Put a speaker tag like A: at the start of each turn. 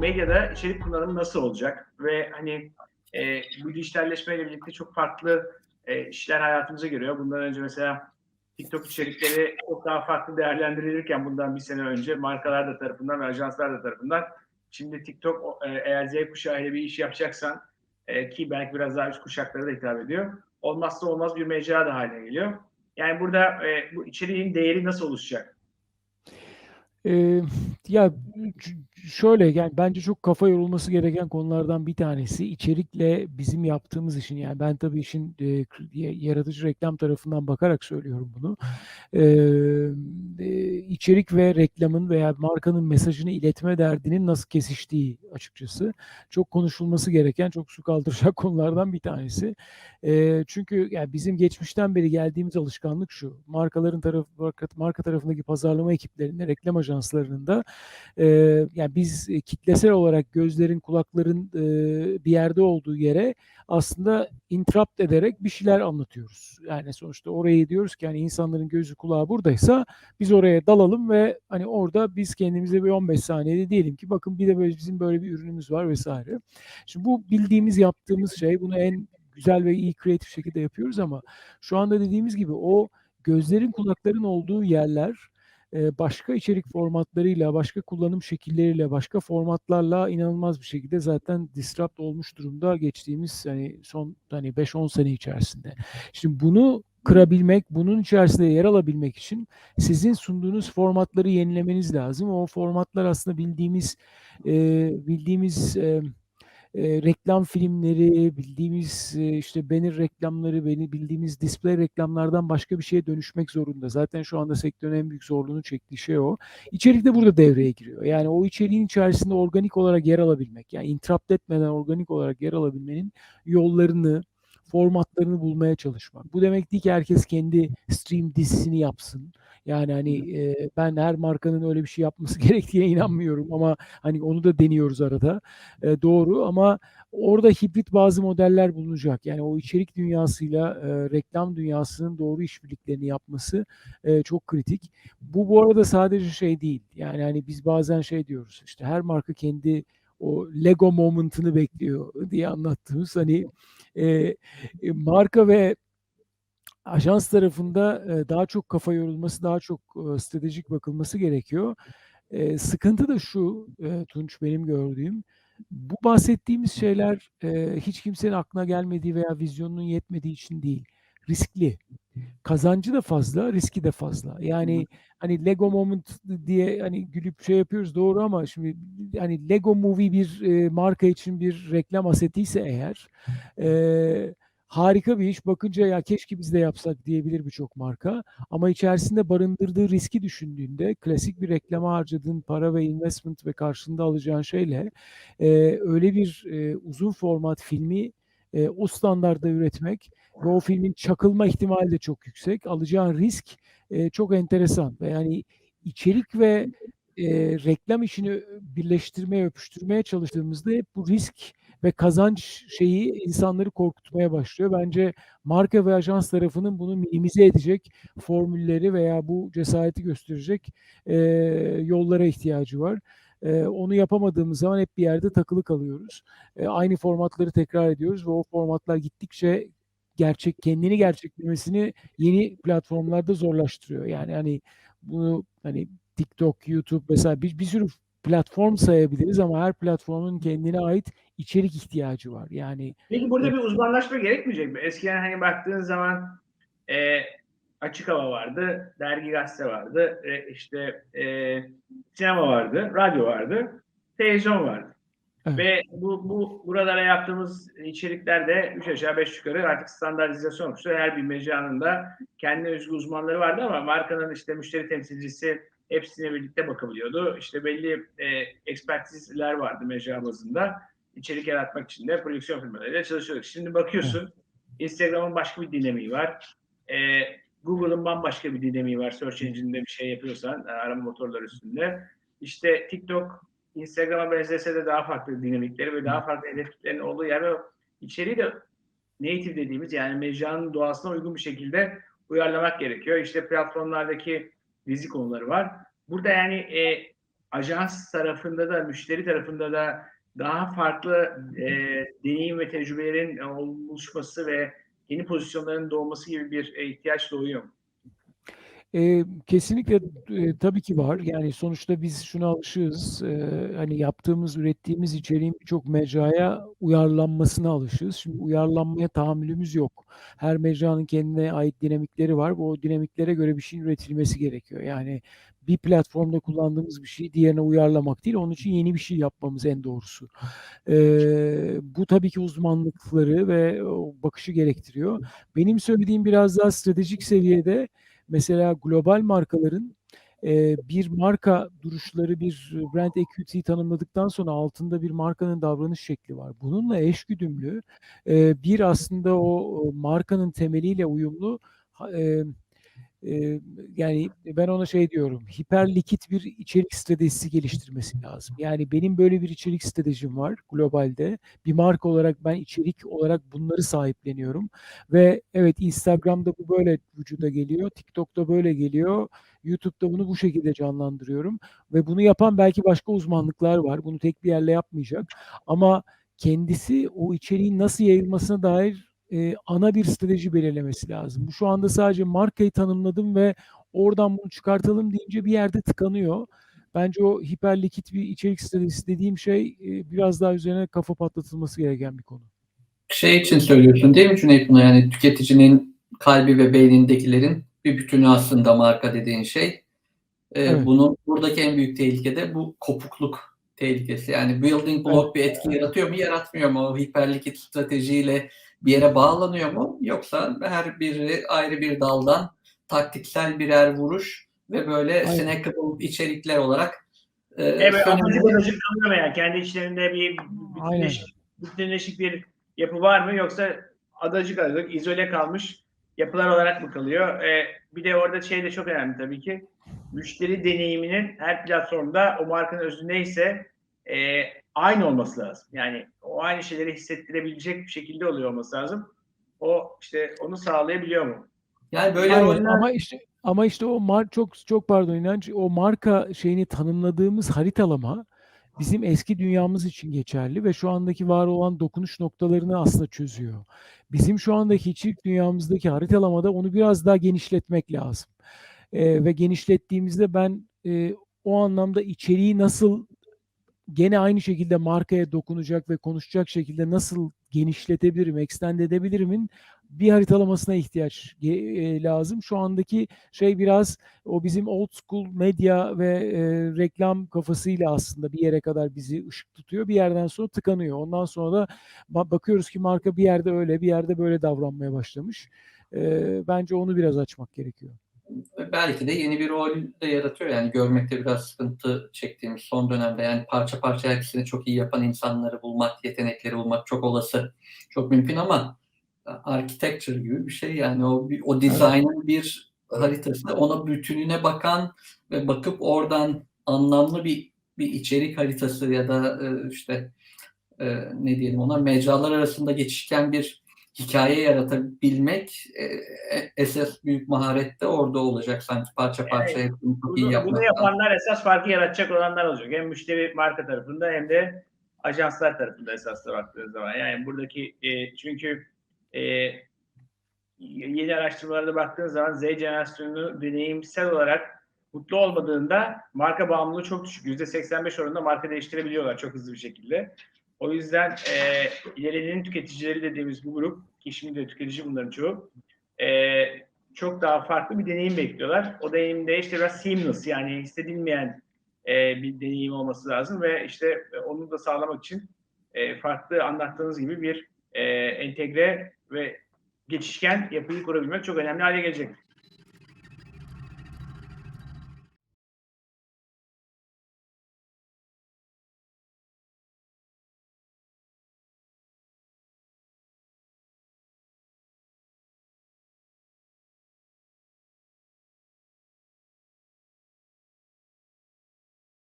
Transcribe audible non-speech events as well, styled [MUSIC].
A: medyada içerik kullanımı nasıl olacak ve hani e, bu dijitalleşmeyle birlikte çok farklı e, işler hayatımıza giriyor. Bundan önce mesela TikTok içerikleri çok daha farklı değerlendirilirken bundan bir sene önce markalar da tarafından ve ajanslar da tarafından şimdi TikTok e, eğer Z kuşağı ile bir iş yapacaksan e, ki belki biraz daha üst kuşaklara da hitap ediyor. Olmazsa olmaz bir mecra da haline geliyor. Yani burada e, bu içeriğin değeri nasıl oluşacak?
B: Eee, ya şöyle yani bence çok kafa yorulması gereken konulardan bir tanesi içerikle bizim yaptığımız işin yani ben tabii işin e, yaratıcı reklam tarafından bakarak söylüyorum bunu. Ee, içerik ve reklamın veya markanın mesajını iletme derdinin nasıl kesiştiği açıkçası çok konuşulması gereken çok su kaldıracak [LAUGHS] konulardan bir tanesi. E, çünkü yani bizim geçmişten beri geldiğimiz alışkanlık şu markaların tarafı marka, marka tarafındaki pazarlama ekiplerinde reklam ajanslarının da e, yani biz kitlesel olarak gözlerin kulakların e, bir yerde olduğu yere aslında intrapt ederek bir şeyler anlatıyoruz. Yani sonuçta oraya diyoruz ki yani insanların gözü kulağı buradaysa biz oraya dalalım ve hani orada biz kendimize bir 15 saniyede diyelim ki bakın bir de böyle bizim böyle bir ürünümüz var vesaire. Şimdi bu bildiğimiz yaptığımız şey bunu en güzel ve iyi kreatif şekilde yapıyoruz ama şu anda dediğimiz gibi o gözlerin kulakların olduğu yerler başka içerik formatlarıyla, başka kullanım şekilleriyle, başka formatlarla inanılmaz bir şekilde zaten disrupt olmuş durumda geçtiğimiz hani son hani 5-10 sene içerisinde. Şimdi bunu kırabilmek, bunun içerisinde yer alabilmek için sizin sunduğunuz formatları yenilemeniz lazım. O formatlar aslında bildiğimiz e, bildiğimiz e, e, reklam filmleri, bildiğimiz e, işte banner reklamları, beni bildiğimiz display reklamlardan başka bir şeye dönüşmek zorunda. Zaten şu anda sektörün en büyük zorluğunu çektiği şey o. İçerik de burada devreye giriyor. Yani o içeriğin içerisinde organik olarak yer alabilmek, yani interrupt etmeden organik olarak yer alabilmenin yollarını, formatlarını bulmaya çalışmak. Bu demek değil ki herkes kendi stream dizisini yapsın. Yani hani e, ben her markanın öyle bir şey yapması [LAUGHS] gerektiğine inanmıyorum ama hani onu da deniyoruz arada. E, doğru ama orada hibrit bazı modeller bulunacak. Yani o içerik dünyasıyla e, reklam dünyasının doğru işbirliklerini yapması e, çok kritik. Bu bu arada sadece şey değil. Yani hani biz bazen şey diyoruz. İşte her marka kendi o Lego moment'ını bekliyor diye anlattığımız hani e, marka ve ajans tarafında e, daha çok kafa yorulması, daha çok e, stratejik bakılması gerekiyor. E, sıkıntı da şu e, Tunç benim gördüğüm. Bu bahsettiğimiz şeyler e, hiç kimsenin aklına gelmediği veya vizyonunun yetmediği için değil. Riskli. Kazancı da fazla, riski de fazla. Yani hani Lego Moment diye hani gülüp şey yapıyoruz doğru ama şimdi hani Lego Movie bir e, marka için bir reklam asetiyse eğer e, harika bir iş. Bakınca ya keşke biz de yapsak diyebilir birçok marka. Ama içerisinde barındırdığı riski düşündüğünde klasik bir reklama harcadığın para ve investment ve karşılığında alacağın şeyle e, öyle bir e, uzun format filmi e, o standarda üretmek ve o filmin çakılma ihtimali de çok yüksek. Alacağın risk e, çok enteresan. Yani içerik ve e, reklam işini birleştirmeye, öpüştürmeye çalıştığımızda hep bu risk ve kazanç şeyi insanları korkutmaya başlıyor. Bence marka ve ajans tarafının bunu minimize edecek formülleri veya bu cesareti gösterecek e, yollara ihtiyacı var. E, onu yapamadığımız zaman hep bir yerde takılı kalıyoruz. E, aynı formatları tekrar ediyoruz ve o formatlar gittikçe gerçek kendini gerçeklemesini yeni platformlarda zorlaştırıyor. Yani hani bunu hani TikTok, YouTube mesela bir, bir sürü platform sayabiliriz ama her platformun kendine ait içerik ihtiyacı var. Yani
A: Peki burada bir uzmanlaşma gerekmeyecek mi? Eskiden hani baktığın zaman e, açık hava vardı, dergi gazete vardı, e, işte e, sinema vardı, radyo vardı, televizyon vardı. Evet. Ve bu, bu buralara yaptığımız içeriklerde üç aşağı beş yukarı artık standartizasyon olmuştu. Her bir mecranın da kendi özgü uzmanları vardı ama markanın işte müşteri temsilcisi hepsine birlikte bakabiliyordu. İşte belli e, ekspertizler vardı mecra bazında. İçerik yaratmak için de prodüksiyon firmalarıyla çalışıyorduk. Şimdi bakıyorsun Instagram'ın başka bir dinamiği var. E, Google'ın bambaşka bir dinamiği var. Search engine'de bir şey yapıyorsan e, arama motorları üstünde. İşte TikTok Instagram'a benzese de daha farklı dinamikleri ve daha farklı hedeflerin olduğu yer ve içeriği de native dediğimiz yani mecranın doğasına uygun bir şekilde uyarlamak gerekiyor. İşte platformlardaki dizi konuları var. Burada yani e, ajans tarafında da müşteri tarafında da daha farklı e, deneyim ve tecrübelerin e, oluşması ve yeni pozisyonların doğması gibi bir e, ihtiyaç doğuyor mu?
B: Eee, kesinlikle, eee, tabii ki var. Yani sonuçta biz şuna alışığız. Eee, hani yaptığımız, ürettiğimiz içeriğin birçok mecraya uyarlanmasına alışığız. Şimdi uyarlanmaya tahammülümüz yok. Her mecranın kendine ait dinamikleri var o dinamiklere göre bir şeyin üretilmesi gerekiyor. Yani bir platformda kullandığımız bir şeyi diğerine uyarlamak değil, onun için yeni bir şey yapmamız en doğrusu. Eee, bu tabii ki uzmanlıkları ve bakışı gerektiriyor. Benim söylediğim biraz daha stratejik seviyede mesela global markaların eee, bir marka duruşları, bir brand equity tanımladıktan sonra altında bir markanın davranış şekli var. Bununla eşgüdümlü eee, bir aslında o markanın temeliyle uyumlu ha yani ben ona şey diyorum, hiperlikit bir içerik stratejisi geliştirmesi lazım. Yani benim böyle bir içerik stratejim var globalde. Bir marka olarak ben içerik olarak bunları sahipleniyorum ve evet Instagram'da bu böyle vücuda geliyor, TikTok'ta böyle geliyor, YouTube'da bunu bu şekilde canlandırıyorum ve bunu yapan belki başka uzmanlıklar var. Bunu tek bir yerle yapmayacak ama kendisi o içeriğin nasıl yayılmasına dair, eee, ana bir strateji belirlemesi lazım. Bu şu anda sadece markayı tanımladım ve oradan bunu çıkartalım deyince bir yerde tıkanıyor. Bence o hiperlikit bir içerik stratejisi dediğim şey, eee, biraz daha üzerine kafa patlatılması gereken bir konu.
C: Şey için söylüyorsun değil mi Cüneyt bunu? Yani tüketicinin kalbi ve beynindekilerin bir bütünü aslında marka dediğin şey. Eee,
B: Evet.
C: bunun buradaki en büyük tehlike de bu kopukluk tehlikesi. Yani building block bir etki yaratıyor mu, yaratmıyor mu? O hiperlikit stratejiyle bir yere bağlanıyor mu? Yoksa her biri ayrı bir daldan taktiksel birer vuruş ve böyle
B: Aynen.
C: snackable içerikler olarak eee,
A: Evet, kalıyor mu yani? Kendi içlerinde bir bütünleşik, bütünleşik bir yapı var mı yoksa adacık adacık izole kalmış yapılar olarak mı kalıyor? Ee, bir de orada şey de çok önemli tabii ki. Müşteri deneyiminin her platformda o markanın özü neyse e, aynı olması lazım. Yani o aynı şeyleri hissettirebilecek bir şekilde oluyor olması lazım. O işte onu sağlayabiliyor mu?
C: Yani böyle
B: Aynen.
C: roller
B: Ama işte ama işte o mar çok çok pardon İnanç, o marka şeyini tanımladığımız haritalama bizim eski dünyamız için geçerli ve şu andaki var olan dokunuş noktalarını aslında çözüyor. Bizim şu andaki içerik dünyamızdaki haritalamada onu biraz daha genişletmek lazım. Eee, ve genişlettiğimizde ben, eee, o anlamda içeriği nasıl gene aynı şekilde markaya dokunacak ve konuşacak şekilde nasıl genişletebilirim, extend edebilirimin bir haritalamasına ihtiyaç eee, lazım. Şu andaki şey biraz o bizim old school medya ve, eee, reklam kafasıyla aslında bir yere kadar bizi ışık tutuyor. Bir yerden sonra tıkanıyor. Ondan sonra da ba bakıyoruz ki marka bir yerde öyle, bir yerde böyle davranmaya başlamış. Eee, bence onu biraz açmak gerekiyor.
C: Belki de yeni bir rol de yaratıyor. Yani görmekte biraz sıkıntı çektiğimiz son dönemde yani parça parça hepsini çok iyi yapan insanları bulmak, yetenekleri bulmak çok olası, çok mümkün ama architecture gibi bir şey yani o o dizaynın bir haritası, ona bütününe bakan ve bakıp oradan anlamlı bir bir içerik haritası ya da e, işte e, ne diyelim ona mecralar arasında geçişken bir hikaye yaratabilmek e, e, esas büyük maharet de orada olacak sanki parça parça
A: Evet.
C: hepsini çok iyi
A: Bunu, yapanlar esas farkı yaratacak olanlar olacak. Hem müşteri marka tarafında hem de ajanslar tarafında esas da baktığınız zaman. Yani buradaki e, çünkü e, yeni araştırmalarda baktığınız zaman Z jenerasyonu deneyimsel olarak mutlu olmadığında marka bağımlılığı çok düşük. %85 oranında marka değiştirebiliyorlar çok hızlı bir şekilde. O yüzden e, ilerinin tüketicileri dediğimiz bu grup, ki şimdi de tüketici bunların çoğu, e, çok daha farklı bir deneyim bekliyorlar. O deneyimde işte biraz seamless yani hissedilmeyen e, bir deneyim olması lazım ve işte e, onu da sağlamak için e, farklı anlattığınız gibi bir e, entegre ve geçişken yapıyı kurabilmek çok önemli hale gelecek.